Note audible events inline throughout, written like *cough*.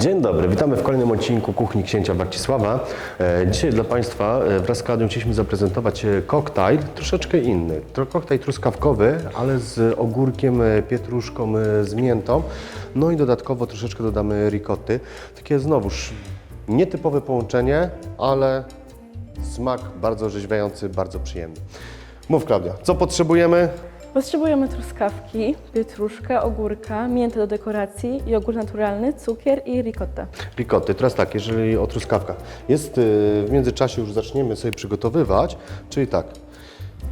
Dzień dobry, witamy w kolejnym odcinku Kuchni Księcia Barcisława. E, Dzisiaj dla Państwa e, wraz z Klaudią chcieliśmy zaprezentować e, koktajl troszeczkę inny. To koktajl truskawkowy, ale z ogórkiem, pietruszką, z miętą. No i dodatkowo troszeczkę dodamy ricotty. Takie znowuż nietypowe połączenie, ale smak bardzo orzeźwiający, bardzo przyjemny. Mów Klaudia, co potrzebujemy? Potrzebujemy truskawki, pietruszkę, ogórka, miętę do dekoracji, jogurt naturalny, cukier i ricotta. Ricotty. Teraz tak, jeżeli o truskawkach. Jest y, w międzyczasie już zaczniemy sobie przygotowywać, czyli tak.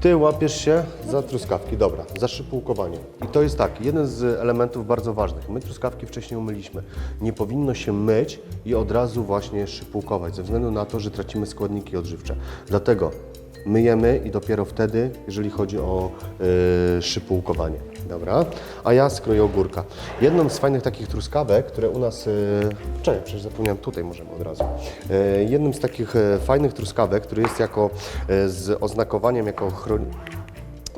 Ty łapiesz się za truskawki, dobra, za szypułkowanie. I to jest tak, jeden z elementów bardzo ważnych. My truskawki wcześniej umyliśmy. Nie powinno się myć i od razu właśnie szypułkować, ze względu na to, że tracimy składniki odżywcze. Dlatego myjemy i dopiero wtedy, jeżeli chodzi o y, szypułkowanie. Dobra, a ja skroję ogórka. Jedną z fajnych takich truskawek, które u nas. Y, czekaj, przecież zapomniałem, tutaj możemy od razu. Y, jednym z takich y, fajnych truskawek, który jest jako z oznakowaniem jako chron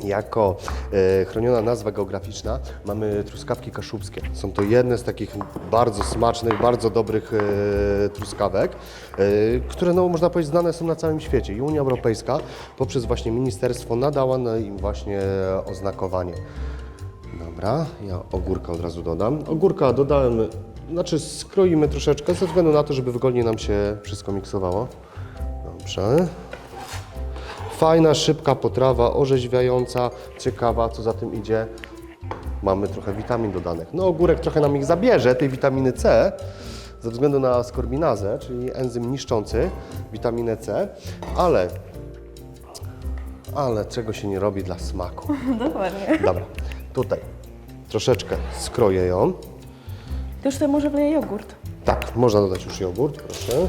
jako e, chroniona nazwa geograficzna mamy truskawki kaszubskie. Są to jedne z takich bardzo smacznych, bardzo dobrych e, truskawek, e, które no, można powiedzieć znane są na całym świecie. I Unia Europejska poprzez właśnie ministerstwo nadała na im właśnie oznakowanie. Dobra, ja ogórka od razu dodam. Ogórka dodałem, znaczy skroimy troszeczkę ze względu na to, żeby wygodnie nam się wszystko miksowało. Dobrze. Fajna, szybka potrawa, orzeźwiająca, ciekawa, co za tym idzie. Mamy trochę witamin dodanych. No ogórek trochę nam ich zabierze, tej witaminy C, ze względu na skorbinazę, czyli enzym niszczący witaminę C, ale, ale czego się nie robi dla smaku. *laughs* Dokładnie. Dobra, tutaj troszeczkę skroję ją. To już tutaj może wleję jogurt. Tak, można dodać już jogurt, proszę.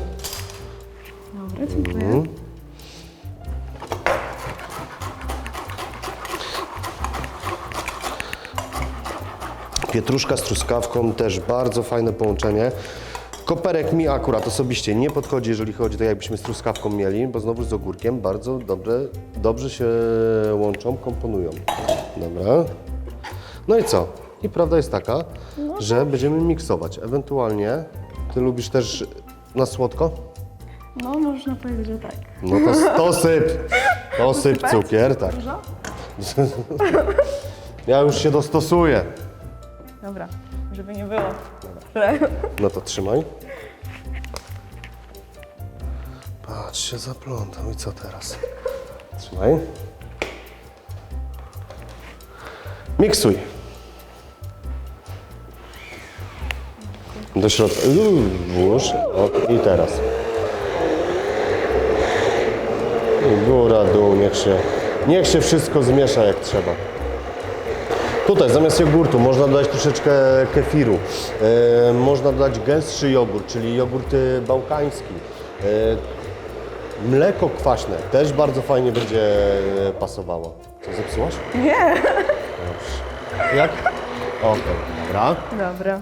Dobra, dziękuję. Pietruszka z truskawką, też bardzo fajne połączenie. Koperek mi akurat osobiście nie podchodzi, jeżeli chodzi o to, jakbyśmy z truskawką mieli, bo znowu z ogórkiem bardzo dobre, dobrze się łączą, komponują. Dobra. No i co? I prawda jest taka, że będziemy miksować. Ewentualnie, ty lubisz też na słodko? No, można powiedzieć, że tak. No to, to syp. To syp Sypać? cukier, tak. Dużo? Ja już się dostosuję. Dobra, żeby nie było. Dobra. No to trzymaj. Patrz, się zaplątał i co teraz? Trzymaj. Miksuj. Do środka. Uuu, Włóż. O, I teraz. Góra, dół, niech się, niech się wszystko zmiesza jak trzeba. Tutaj zamiast jogurtu można dodać troszeczkę kefiru. E, można dodać gęstszy jogurt, czyli jogurt e, bałkański. E, mleko kwaśne też bardzo fajnie będzie e, pasowało. Co zepsułaś? Nie. Dobrze. Jak? Okej, dobra. Dobra.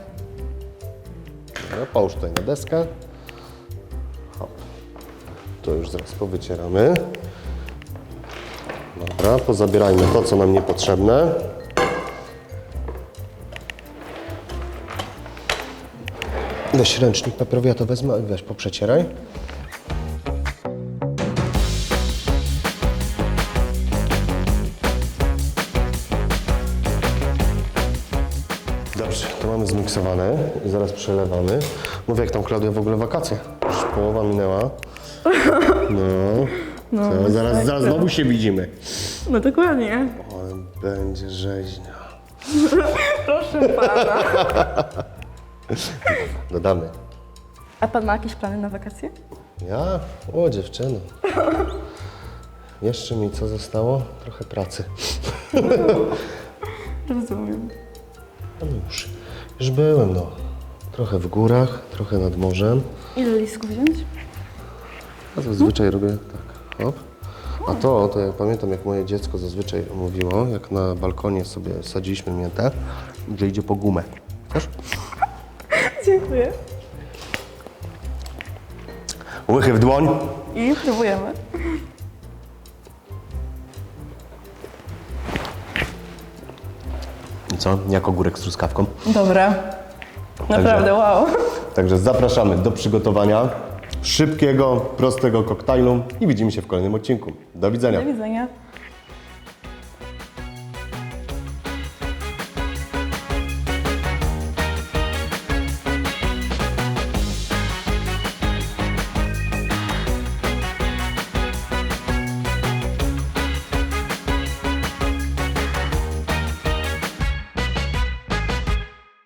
Dobra, Połóż tutaj na deskę. Hop. To już zaraz powycieramy. Dobra, pozabierajmy to, co nam niepotrzebne. Weź ręcznik papierowy, ja to wezmę weź poprzecieraj. Dobrze, to mamy zmiksowane i zaraz przelewamy. Mówię, jak tam Klaudia w ogóle wakacje. Już połowa minęła. No. *laughs* Co, zaraz, zaraz znowu się widzimy. No dokładnie. Ale będzie rzeźnia. *laughs* Proszę pana. *laughs* Dodamy. A pan ma jakieś plany na wakacje? Ja? O, dziewczyno. Jeszcze mi co zostało? Trochę pracy. Rozumiem. No już, już byłem, no. Trochę w górach, trochę nad morzem. Ile listków wziąć? A zazwyczaj robię tak, hop. A to, to ja pamiętam jak moje dziecko zazwyczaj mówiło, jak na balkonie sobie sadziliśmy miętę, że idzie po gumę. Dziękuję. Łychy w dłoń. I próbujemy. I co? Jak ogórek z truskawką? Dobra. Naprawdę, wow. Także zapraszamy do przygotowania szybkiego, prostego koktajlu i widzimy się w kolejnym odcinku. Do widzenia. Do widzenia.